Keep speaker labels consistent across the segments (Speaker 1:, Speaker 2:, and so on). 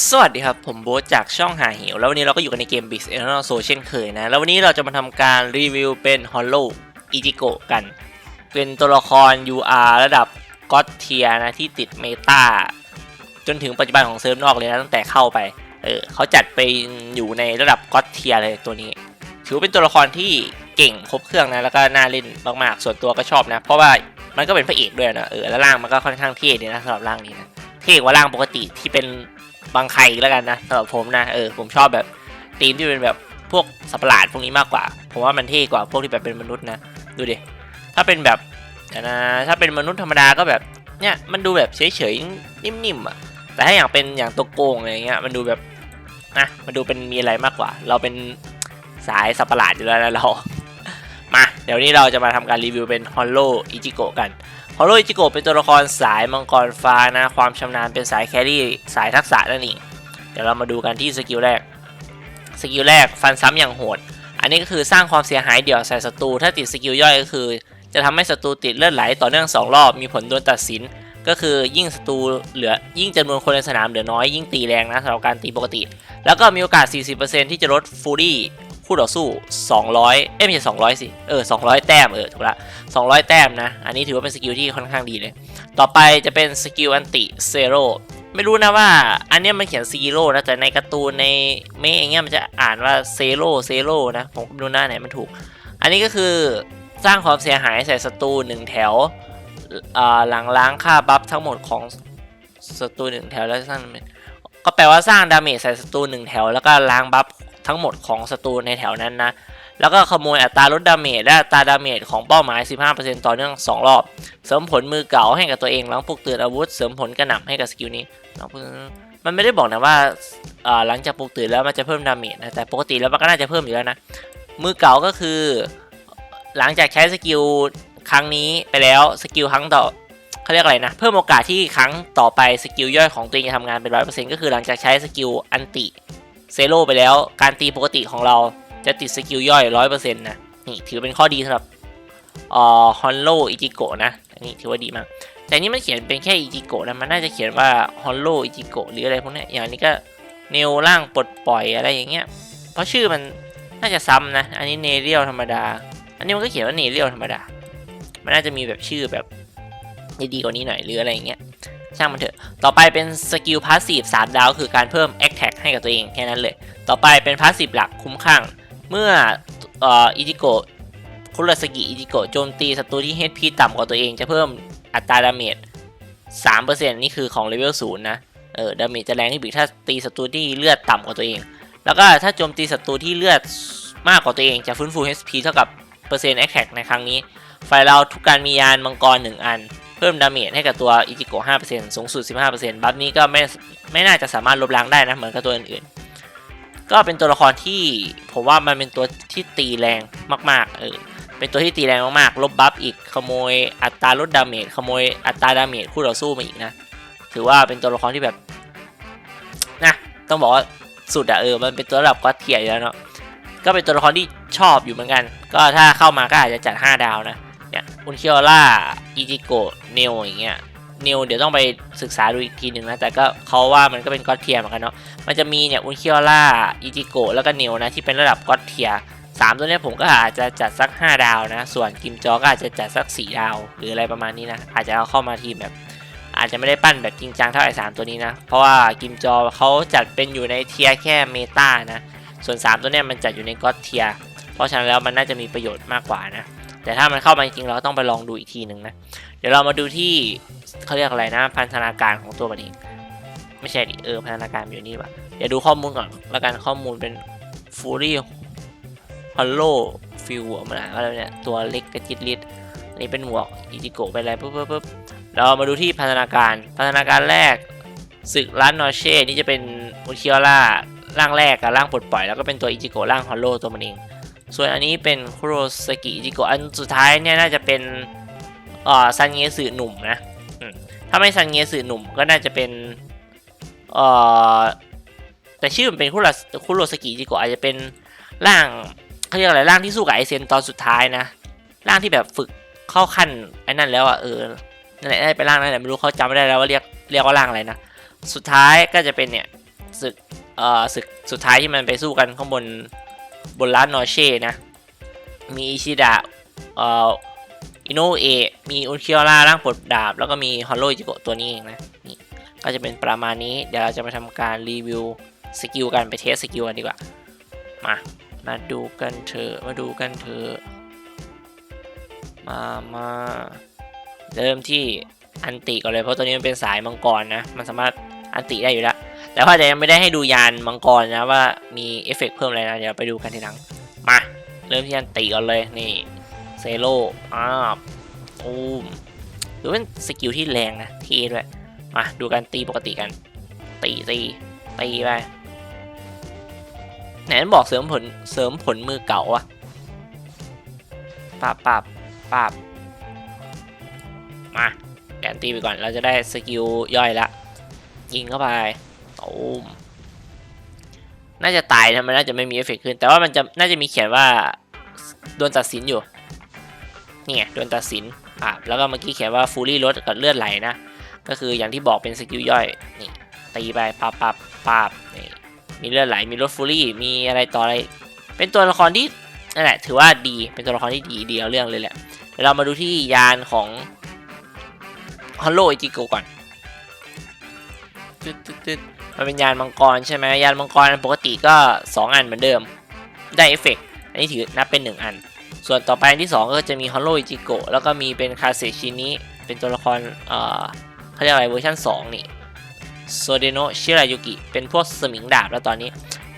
Speaker 1: สวัสดีครับ ผมโบ๊ทจากช่องหาหิว แล้ววันนี้เราก็อยู่กันในเกม b i x e t e r n a l Soul เช่นเคยนะ แล้ววันนี้เราจะมาทำการรีวิวเป็น Hollow i j i g o กัน เป็นตัวละคร UR ระดับก็ d เทียนะ ที่ติดเมตาจนถึงปัจจุบันของเซิร์ฟนอกเลยนะ ตั้งแต่เข้าไป เออเขาจัดไปอยู่ในระดับก็ d เทียเลยตัวนี้ ถือว่าเป็นตัวละครที่เก่งครบเครื่องนะ แล้วก็น่าเล่นมากๆ ส่วนตัวก็ชอบนะ เพราะว่ามันก็เป็นพระเอกด้วยนะ เออ แล้วร่างมันก็ค่อนข้างเท่ดีนะสำหรับร่างนี้นะ เท่กว่าร่างปกติที่เป็น บางไข่แล้วกันนะสำหรับผมนะเออผมชอบแบบธีมที่เป็นแบบพวกสัตว์ประหลาดพวกนี้มากกว่า ผมว่ามันเท่กว่าพวกที่แบบเป็นมนุษย์นะดูดิถ้าเป็นแบบนะถ้าเป็นมนุษย์ธรรมดาก็แบบเนี่ยมันดูแบบเฉยๆนิ่มๆอะแต่ถ้าอย่างเป็นอย่างตัวโกงอะไรเงี้ยมันดูแบบนะมันดูเป็นมีอะไรมากกว่า เราเป็นสายสัตว์ประหลาดอยู่แล้วนะเรา เดี๋ยวนี้เราจะมาทำการรีวิวเป็นฮอลโลอิจิโกะกันฮอลโลอิจิโกะเป็นตัวละครสายมังกรฟ้านะ ความชำนาญเป็นสายแครี่สายทักษะนั่นเองเดี๋ยวเรามาดูกันที่สกิลแรก สกิลแรกฟันซ้ำอย่างโหด อันนี้ก็คือสร้างความเสียหายเดี่ยวใส่ศัตรูถ้าติดสกิลย่อยก็คือ จะทำให้ศัตรูติดเลือดไหลต่อเนื่อง 2 รอบมีผลโดนตัดสิน ก็คือยิ่งศัตรูเหลือยิ่งจำนวนคนในสนามเหลือน้อยยิ่งตีแรงนะสำหรับการตีปกติ แล้วก็มีโอกาส 40%ที่จะลดฟูรี่ คู่ต่อสู้ 200 เอ้ยไม่ใช่200 สิ เออ 200 แต้ม เออ ถูกละ 200 แต้มนะ อันนี้ถือว่าเป็นสกิลที่ค่อนข้างดีเลย ต่อไปจะเป็นสกิลอันติเซโรไม่รู้นะว่า อันนี้มันเขียนซีโร่นะ แต่ในการ์ตูนในเมะอย่างเงี้ยมันจะอ่านว่าเซโร่เซโร่นะ ผมก็ไม่รู้หน้าไหนมันถูก อันนี้ก็คือสร้างความเสียหายใส่ศัตรูหนึ่งแถวหลังล้างค่าบัฟทั้งหมดของศัตรูหนึ่งแถวแล้วสร้างก็แปลว่าสร้างดาเมจใส่ศัตรูหนึ่งแถวแล้วก็ล้างบัฟ ทั้งหมดของศัตรูในแถวนั้นนะ แล้วก็ขโมยอัตราลดดาเมจและอัตราดาเมจของเป้าหมาย 15%ต่อเนื่อง 2 รอบ เสริมผลมือเก่าให้กับตัวเองหลังปลุกตื่นอาวุธ เสริมผลกระหน่ำให้กับสกิลนี้ มันไม่ได้บอกนะว่าอ่าหลังจากปลุกตื่นแล้วมันจะเพิ่มดาเมจนะ แต่ปกติแล้วมันก็น่าจะเพิ่มอยู่แล้วนะ มือเก่าก็คือ หลังจากใช้สกิลครั้งนี้ไปแล้วสกิลครั้งต่อเขาเรียกอะไรนะ เพิ่มโอกาสที่ครั้งต่อไปสกิลย่อยของตัวเองจะทำงานเป็นร้อยเปอร์เซ็นต์ก็คือหลังจากใช้สกิลอันติ เซโร่ไปแล้ว การตีปกติของเราจะติดสกิลย่อยร้อยเปอร์เซ็นต์นะ นี่ถือเป็นข้อดีสำหรับอ่อฮอนโลอิจิโกะนะ อันนี้ถือว่าดีมาก แต่นี่มันเขียนเป็นแค่อิจิโกะนะ มันน่าจะเขียนว่าฮอนโลอิจิโกะหรืออะไรพวกนี้อย่างนี้ก็เนวร่างปลดปล่อยอะไรอย่างเงี้ย เพราะชื่อมันน่าจะซ้ำนะ อันนี้เนเรียลธรรมดา อันนี้มันก็เขียนว่าเนเรียลธรรมดา มันน่าจะมีแบบชื่อแบบดีกว่านี้หน่อยหรืออะไรอย่างเงี้ย ช่างมันเถอะ ต่อไปเป็นสกิลพาสซีฟ3ดาว คือการเพิ่ม a อ t แท็ให้กับตัวเองแค่นั้นเลย ต่อไปเป็นพาสซีฟหลักคุ้มข้างเมื่อออิจิโกะคุราสกิอิจิโกะโจมตีศัตรูที่ HP ต่ำกว่าตัวเองจะเพิ่มอัตราดาเมจ3%นี่คือของเลเวล0นะเออดาเมจจะแรงที่บีกถ้าตีศัตรูที่เลือดต่ำกว่าตัวเอง แล้วก็ถ้าโจมตีศัตรูที่เลือดมากกว่าตัวเองจะฟื้นฟู HP เท่ากับเปอร์เซ็นต์ attack ในครั้งนี้ ฝ่ายเราทุกการมียานมังกร 1 อัน พิ่มดาเมจให้กับตัวอิจิโกะ5%สูงสุด 15%บัฟนี้ก็ไม่ไม่น่าจะสามารถลบล้างได้นะ เหมือนกับตัวอื่นๆ ก็เป็นตัวละครที่ผมว่ามันเป็นตัวที่ตีแรงมากๆเออเป็นตัวที่ตีแรงมากๆ ลบบัฟอีกขโมยอัตราลดดาเมจขโมยอัตราดาเมจคู่ต่อสู้มาอีกนะ ถือว่าเป็นตัวละครที่แบบนะต้องบอกว่าสุดอะเออมันเป็นตัวระดับก็เทียร์อยู่แล้วเนาะก็เป็นตัวละครที่ชอบอยู่เหมือนกัน ก็ถ้าเข้ามาก็อาจจะจัด 5 ดาวนะเนี่ยอุนเคียวล่า อิจิโกะเนลอย่างเงี้ยเนลเดี๋ยวต้องไปศึกษาดูอีกทีหนึ่งนะ แต่ก็เขาว่ามันก็เป็นก็อตเทียเหมือนกันเนาะมันจะมีเนี่ยอุนเคียวล่าอิจิโกะแล้วก็เนลนะที่เป็นระดับก็อตเทียสามตัวเนี้ยผมก็อาจจะจัดสัก 5 ดาวนะ ส่วนกิมจอก็อาจจะจัดสัก 4 ดาว หรืออะไรประมาณนี้นะ อาจจะเอาเข้ามาทีมแบบ อาจจะไม่ได้ปั้นแบบจริงจังเท่าไอ้สามตัวนี้นะ เพราะว่ากิมจอเขาจัดเป็นอยู่ในเทียแค่เมตานะ ส่วน 3 ตัวเนี้ยมันจัดอยู่ในก็อตเทีย เพราะฉะนั้นแล้วมันน่าจะมีประโยชน์มากกว่านะ แต่ถ้ามันเข้ามาจริงๆเราต้องไปลองดูอีกทีหนึ่งนะ เดี๋ยวเรามาดูที่เขาเรียกอะไรนะ พันธนาการของตัวมันเอง ไม่ใช่ดิเออพันธนาการอยู่นี่ว่ะเดี๋ยวดูข้อมูลก่อนแล้วกันข้อมูลเป็นฟูรี่ฮอลโลฟิวมันอ่านว่าอะไรเนี่ยตัวเล็กกระจิตลิดอันนี้เป็นหมวกอิจิโกะเป็นอะไรปุ๊บปุ๊บปุ๊บเรามาดูที่พันธนาการ พันธนาการแรกศึกร้านนอเช่นี่จะเป็นอุคิโอล่าร่างแรกกับร่างปลดปล่อย แล้วก็เป็นตัวอิจิโกะร่างฮอลโลตัวมันเอง ส่วนอันนี้เป็นคุโรสกิจิโกะอันสุดท้ายเนี่ยน่าจะเป็นเอ่อซันเงสึหนุ่มนะถ้าไม่ซันเงสึหนุ่มก็น่าจะเป็นเอ่อแต่ชื่อมันเป็นคุโรคุโรสกิจิโกะอาจจะเป็นร่างเขาเรียกอะไรร่างที่สู้กับไอเซนตอนสุดท้ายนะร่างที่แบบฝึกเข้าขั้นไอ้นั่นแล้วอะเออนั่นแหละได้เป็นร่างนั่นแหละไม่รู้เขาจำไม่ได้แล้วว่าเรียกเรียกว่าร่างอะไรนะสุดท้ายก็จะเป็นเนี่ยศึกเอ่อศึกสุดท้ายที่มันไปสู้กันข้างบน บนร้านนอร์เช่นะ มีอิชิดะเอ่ออิโนเอะมีอุนเคียวร่าร่างปลดดาบ แล้วก็มีฮอลโลจิโกตัวนี้เองนะนี่ก็จะเป็นประมาณนี้ เดี๋ยวเราจะมาทำการรีวิวสกิลกันไปเทสสกิลกันดีกว่า มา มาดูกันเถอะ มาดูกันเถอะ มามาเริ่มที่อันติก่อนเลยเพราะตัวนี้มันเป็นสายมังกรนะ มันสามารถ อันติได้อยู่แล้ว แต่ว่าจะยังไม่ได้ให้ดูยานมังกรนะว่ามีเอฟเฟกต์เพิ่มอะไรนะ เดี๋ยวไปดูกันทีหลัง มา เริ่มที่อันติก่อนเลยนี่เซโลอ้าวตูมดูเป็นสกิลที่แรงนะเทีด้วย มาดูกันตีปกติกัน ตีตีตีไปไหนบอกเสริมผลเสริมผลมือเก่าอะปับปับปับมาแกนตีไปก่อนเราจะได้สกิลย่อยละ ยิงเข้าไปตูมน่าจะตายนะมันน่าจะไม่มีเอฟเฟกต์ขึ้น แต่ว่ามันจะน่าจะมีเขียนว่าโดนตัดสินอยู่นี่ไงโดนตัดสินอะแล้วก็เมื่อกี้เขียนว่าฟูลี่ลดกับเลือดไหลนะก็คืออย่างที่บอกเป็นสกิลย่อยนี่ตีไปปับปับปับนี่มีเลือดไหลมีลดฟูลี่มีอะไรต่ออะไร เป็นตัวละครที่นั่นแหละถือว่าดีเป็นตัวละครที่ดีดีเอาเรื่องเลยแหละเดี๋ยวเรามาดูที่ยานของฮอลโลอิจิโกก่อน ตึ๊ดตึ๊ดตึ๊ดมันเป็นยานมังกรใช่ไหมยานมังกรอันปกติก็ 2 อันเหมือนเดิม ได้เอฟเฟกต์อันนี้ถือนับเป็น 1 อัน ส่วนต่อไปอันที่ 2 ก็จะมีฮอลโลอิจิโกแล้วก็มีเป็นคาเซชินิเป็นตัวละครเอ่อเขาเรียกอะไรเวอร์ชัน2 นี่โซเดโนชิรายุกิเป็นพวกสมิงดาบแล้วตอนนี้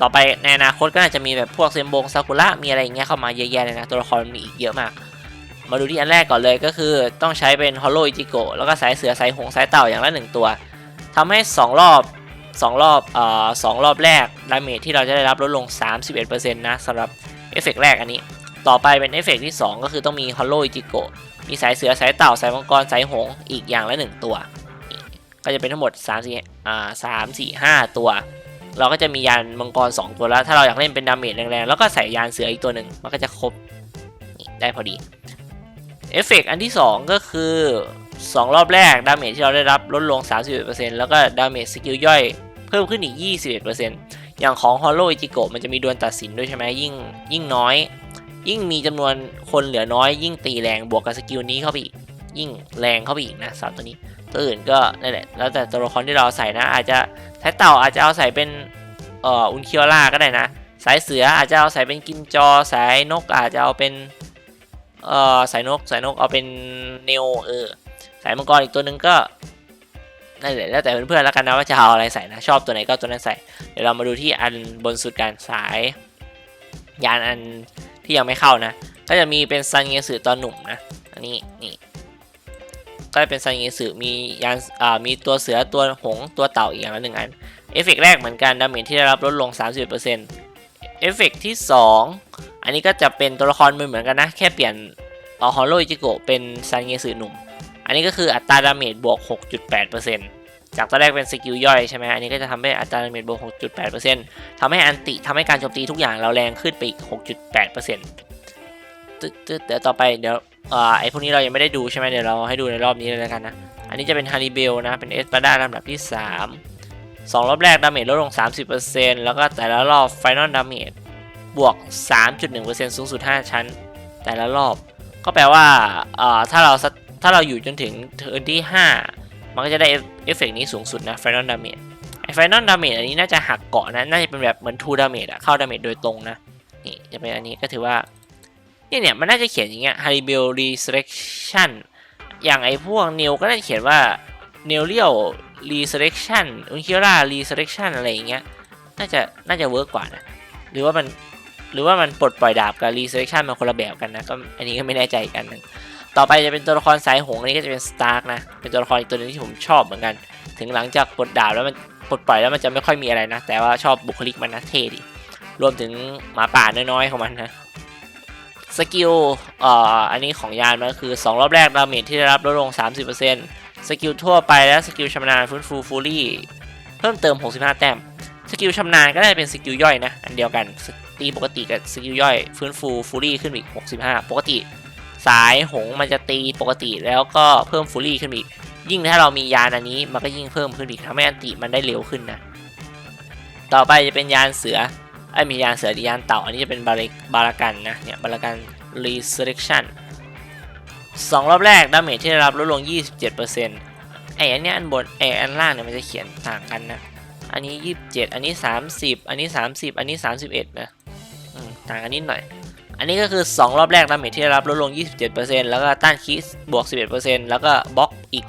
Speaker 1: ต่อไปในอนาคตก็น่าจะมีแบบพวกเซมบงซากุระมีอะไรอย่างเงี้ยเข้ามาเยอะแยะเลยนะตัวละครมีอีกเยอะมาก มาดูที่อันแรกก่อนเลยก็คือต้องใช้เป็นฮอลโลอิจิโกแล้วก็สายเสือสายหงส์สายเต่าอย่างละหนึ่งตัว ทำให้ 2 รอบ 2 รอบเอ่อสองรอบแรกดาเมจที่เราจะได้รับลดลง 31%นะสำหรับเอฟเฟกต์แรกอันนี้ ต่อไปเป็นเอฟเฟกต์ที่ 2 ก็คือต้องมีฮอลโลอิจิโกมีสายเสือสายเต่าสายมังกรสายหงอีกอย่างละ 1 ตัว ก็จะเป็นทั้งหมด3 4อ่า3 4 5 ตัว เราก็จะมียานมังกร 2 ตัวแล้ว ถ้าเราอยากเล่นเป็นดาเมจแรงๆ แล้วก็ใส่ยานเสืออีกตัวหนึ่งมันก็จะครบได้พอดีเอฟเฟกต์อันที่ 2 ก็คือ 2 รอบแรกดาเมจที่เราได้รับลดลง 31%แล้วก็ดาเมจสกิลย่อยเพิ่มขึ้นอีก 21%อย่างของฮอลโลอิจิโกะมันจะมีดวลตัดสินด้วยใช่ไหมยิ่งยิ่งน้อย ยิ่งมีจำนวนคนเหลือน้อย ยิ่งตีแรงบวกกับสกิลนี้เข้าไปอีก ยิ่งแรงเข้าไปอีกนะสามตัวนี้ ตัวอื่นก็นั่นแหละแล้วแต่ตัวละครที่เราใส่นะ อาจจะสายเต่าอาจจะเอาใส่เป็นเอ่ออุนเคียวล่าก็ได้นะ สายเสืออาจจะเอาใส่เป็นกินจอ สายนกอาจจะเอาเป็นเอ่อสายนกสายนกเอาเป็นเนวเออายมังกรอีกตัวหนึ่งก็นั่นแหละแล้วแต่เพื่อนๆแล้วกันนะว่าจะเอาอะไรใส่นะชอบตัวไหนก็ตัวนั้นใส่เดี๋ยวเรามาดูที่อันบนสุดกันสาย ยานอันที่ยังไม่เข้านะ ก็จะมีเป็นซันเงสือตอนหนุ่มนะอันนี้นี่ก็จะเป็นซันเงสือมียานอ่ามีตัวเสือตัวหงตัวเต่าอีกอย่างละหนึ่งอันเอฟเฟกต์แรกเหมือนกันดาเมจที่ได้รับลดลง30%เอฟเฟกต์ที่ 2 อันนี้ก็จะเป็นตัวละครเหมือนกันนะ แค่เปลี่ยนเอาฮอลโลอิจิโกะเป็นซันเงสือหนุ่ม อันนี้ก็คืออัตราดาเมจบวก 6.8%จากตอนแรกเป็นสกิลย่อยใช่ไหมอันนี้ก็จะทำให้อัตราดาเมจบวก 6.8%ทำให้อันติทำให้การโจมตีทุกอย่างเราแรงขึ้นไปอีก 6.8%ตึ๊ดตึ๊ดเดี๋ยวต่อไปเดี๋ยวไอ้พวกนี้เรายังไม่ได้ดูใช่ไหมเดี๋ยวเราให้ดูในรอบนี้เลยแล้วกันนะ อันนี้จะเป็นฮาริเบลนะ เป็นเอสปาด้าลำดับที่ 3 2 รอบแรก ดาเมจลดลง 30%แล้วก็แต่ละรอบไฟนอลดาเมจบวก 3.1%สูงสุด 5 ชั้น แต่ละรอบ ก็แปลว่าถ้าเราส ถ้าเราอยู่จนถึงเทิร์นที่ 5 มันก็จะได้เอฟเฟกต์นี้สูงสุดนะไฟนอลดาเมจไอไฟนอลดาเมจอันนี้น่าจะหักเกาะนะ น่าจะเป็นแบบเหมือนทูดาเมจอะเข้าดาเมจโดยตรงนะ นี่จะเป็นอันนี้ก็ถือว่า เนี่ยเนี่ยมันน่าจะเขียนอย่างเงี้ย Haribel Resurrection อย่างไอพวกเนวก็น่าจะเขียนว่า n e l i o Resurrection u n k i r a Resurrection อะไรอย่างเงี้ย น่าจะน่าจะเวิร์กกว่านะ หรือว่ามันหรือว่ามันปลดปล่อยดาบกับ Resurrection มันคนละแบบกันนะ ก็อันนี้ก็ไม่แน่ใจกันนะ ต่อไปจะเป็นตัวละครสายหงอันนี้ก็จะเป็น Stark นะ เป็นตัวละครอีกตัวหนึงที่ผมชอบเหมือนกัน ถึงหลังจากปลดดาบแล้วมันปลดปล่อยแล้วมันจะไม่ค่อยมีอะไรนะ แต่ว่าชอบบุคลิกมันนะเท่ดีรวมถึงหมาป่าน้อยๆของมันนะสกิลเอ่ออันนี้ของยานมันก็คือ 2 รอบแรกดาเมจที่ได้รับลดลง 30%สกิลทั่วไปและสกิลชำนาญฟื้นฟูฟูลี่เพิ่มเติม 65 แต้ม สกิลชำนาญก็ได้เป็นสกิลย่อยนะ อันเดียวกันตีปกติกับสกิลย่อยฟื้นฟูฟูลี่ขึ้นอีก 65 ปกติ สายหงมันจะตีปกติแล้วก็เพิ่มฟูลี่ขึ้นอีก ยิ่งถ้าเรามียานอันนี้มันก็ยิ่งเพิ่มขึ้นอีกทำให้อันติมันได้เร็วขึ้นนะ ต่อไปจะเป็นยานเสือไอ้มียานเสือดียานเต่าอันนี้จะเป็นบาริบารากันนะเนี่ยบารากัน resurrection สองรอบแรกดาเมจที่ได้รับลดลง 27%ไอ้อันเนี้ยอันบนไอ้อันล่างเนี่ยมันจะเขียนต่างกันนะอันนี้ 27 อันนี้ 30 อันนี้ 30 อันนี้ 31นะอืมต่างกันนิดหน่อย อันนี้ก็คือ 2 รอบแรกดาเมจที่ได้รับลดลง 27%แล้วก็ต้านคีสบวก 11%แล้วก็บล็อกอีก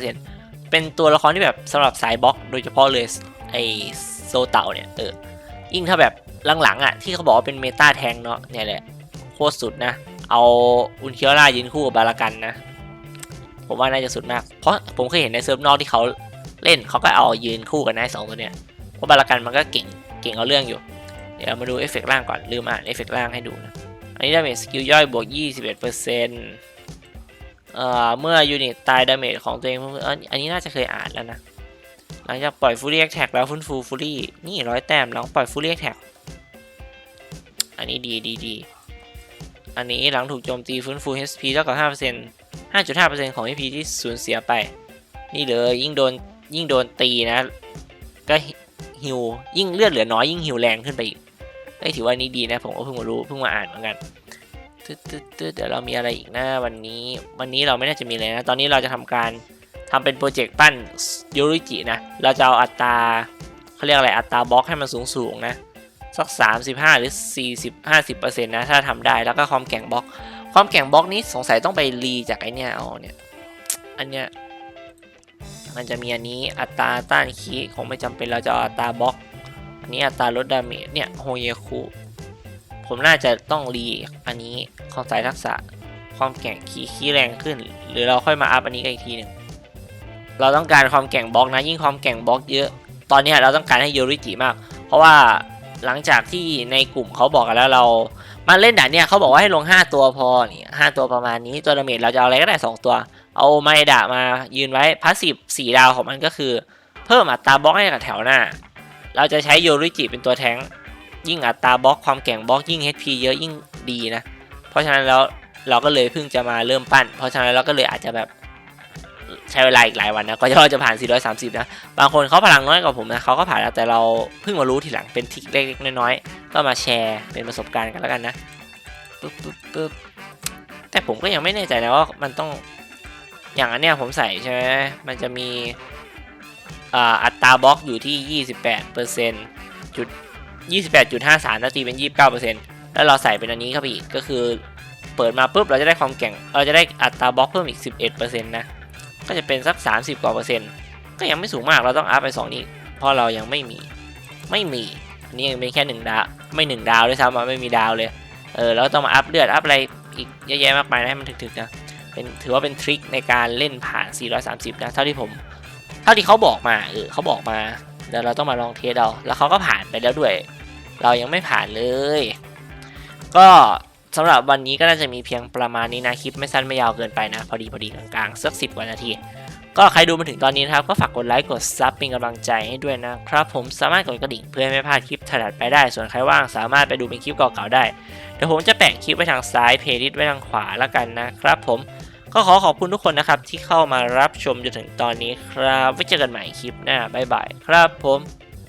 Speaker 1: 5.5%เป็นตัวละครที่แบบสำหรับสายบล็อกโดยเฉพาะเลยไอโซเต่าเนี่ยเออยิ่งถ้าแบบหลังๆอะที่เขาบอกว่าเป็นเมตาแทงเนาะเนี่ยแหละโคตรสุดนะ เอาอุนเคียวรายืนคู่กับบารากันนะ ผมว่าน่าจะสุดมาก เพราะผมเคยเห็นในเซิร์ฟนอกที่เขาเล่นเขาก็เอายืนคู่กันได้สองตัวเนี้ยเพราะบารากันมันก็เก่งเก่งเอาเรื่องอยู่ เดี๋ยวมาดูเอฟเฟกต์ล่างก่อน ลืมอ่านเอฟเฟกต์ล่างให้ดูนะ อันนี้ดาเมจสกิลย่อยบวก 21%เอ่อเมื่อยูนิตตายดาเมจของตัวเองเพิ่มขึ้นเอ้ยอันนี้น่าจะเคยอ่านแล้วนะ หลังจากปล่อยฟูรี่แท็กแล้วฟื้นฟูฟูรี่นี่ร้อยแต้มหลังปล่อยฟูรี่แท็กอันนี้ดีดีดีอันนี้หลังถูกโจมตีฟื้นฟู HP เท่ากับ5% 5.5%ของ HP ที่สูญเสียไป นี่เลยยิ่งโดนยิ่งโดนตีนะ ก็ฮิวยิ่งเลือดเหลือน้อยยิ่งฮิวแรงขึ้นไปอีก อ้ยถือว่านี่ดีนะ ผมก็เพิ่งมารู้เพิ่งมาอ่านเหมือนกันตึ๊ดตึ๊ดตึ๊ดเดี๋ยวเรามีอะไรอีกนะวันนี้ วันนี้เราไม่น่าจะมีอะไรนะ ตอนนี้เราจะทำการทำเป็นโปรเจกต์ปั้นยูริจินะ เราจะเอาอัตราเขาเรียกอะไรอัตราบล็อกให้มันสูงสูงๆนะสัก 35 หรือ 40 50%นะถ้าทำได้แล้วก็ความแข็งบล็อก ความแข็งบล็อกนี้สงสัยต้องไปรีจากไอเนี้ยเอาเนี่ยอันเนี้ยมันจะมีอันนี้อัตราต้านคีคงไม่จำเป็นเราจะอัตราบล็อก อันนี้อัตราลดดาเมจเนี่ยโฮเยคุผมน่าจะต้องรีอันนี้ของสายทักษะความแกร่งคีคีแรงขึ้น หรือเราค่อยมาอัพอันนี้กันอีกทีหนึ่งเราต้องการความแกร่งบล็อกนะยิ่งความแกร่งบล็อกเยอะ ตอนนี้เราต้องการให้โยริจิมาก เพราะว่าหลังจากที่ในกลุ่มเขาบอกกันแล้วเรามาเล่นด่านเนี่ยเขาบอกว่าให้ลง 5 ตัวพอนี่ห้าตัวประมาณนี้ตัวดาเมจเราจะเอาอะไรก็ได้ 2 ตัว เอาไมดะมายืนไว้พาสซีฟสี่ดาวของมันก็คือ เพิ่มอัตราบล็อกให้กับแถวหน้า เราจะใช้โยริจิเป็นตัวแทงยิ่งอัตราบล็อกความแกร่งบล็อกยิ่ง HP เยอะยิ่งดีนะ เพราะฉะนั้นแล้วเราก็เลยเพิ่งจะมาเริ่มปั้น เพราะฉะนั้นเราก็เลยอาจจะแบบใช้เวลาอีกหลายวันนะก็จะเราจะผ่าน 430 นะ บางคนเขาพลังน้อยกว่าผมนะเขาก็ผ่านแล้วแต่เราเพิ่งมารู้ทีหลังเป็นทริคเล็กๆน้อยๆก็มาแชร์เป็นประสบการณ์กันแล้วกันนะปึ๊บปึ๊บปึ๊บแต่ผมก็ยังไม่แน่ใจนะว่ามันต้องอย่างอันเนี้ยผมใส่ใช่ไหมมันจะมี อัตราบล็อกอยู่ที่ 28%จุด28.53นาทีเป็น 29%แล้วเราใส่เป็นอันนี้เข้าไปอีกก็คือเปิดมาปุ๊บเราจะได้ความแข็งเราจะได้อัตราบล็อกเพิ่มอีก 11%นะก็จะเป็นสัก 30 กว่าเปอร์เซ็นต์ก็ยังไม่สูงมากเราต้องอัพไป 2 นี้ เพราะเรายังไม่มีไม่มีอันนี้ยังเป็นแค่1ดาวไม่1ดาวด้วยซ้ำอะไม่มีดาวเลยเออแล้วต้องมาอัพเลือดอัพอะไรอีกเยอะแยะมากมายนะให้มันถึกๆนะเป็นถือว่าเป็นทริคในการเล่นผ่าน 430 นะเท่าที่ผม เท่าที่เขาบอกมาเออเขาบอกมาเดี๋ยวเราต้องมาลองเทสเอาแล้วเขาก็ผ่านไปแล้วด้วย เรายังไม่ผ่านเลย ก็สำหรับวันนี้ก็น่าจะมีเพียงประมาณนี้นะคลิปไม่สั้นไม่ยาวเกินไปนะ พอดีพอดีกลางๆสักสิบกว่านาที ก็ใครดูมาถึงตอนนี้นะครับ ก็ฝากกดไลค์กดซับเป็นกำลังใจให้ด้วยนะครับ ผมสามารถกดกระดิ่งเพื่อไม่พลาดคลิปถัดไปได้ ส่วนใครว่างสามารถไปดูเป็นคลิปเก่าๆได้เดี๋ยวผมจะแปะคลิปไว้ทางซ้ายเพลย์ลิสต์ไว้ทางขวาแล้วกันนะครับผม ก็ขอขอบคุณทุกคนนะครับที่เข้ามารับชมจนถึงตอนนี้ครับไว้เจอกันใหม่คลิปหน้าบ๊ายบายครับผม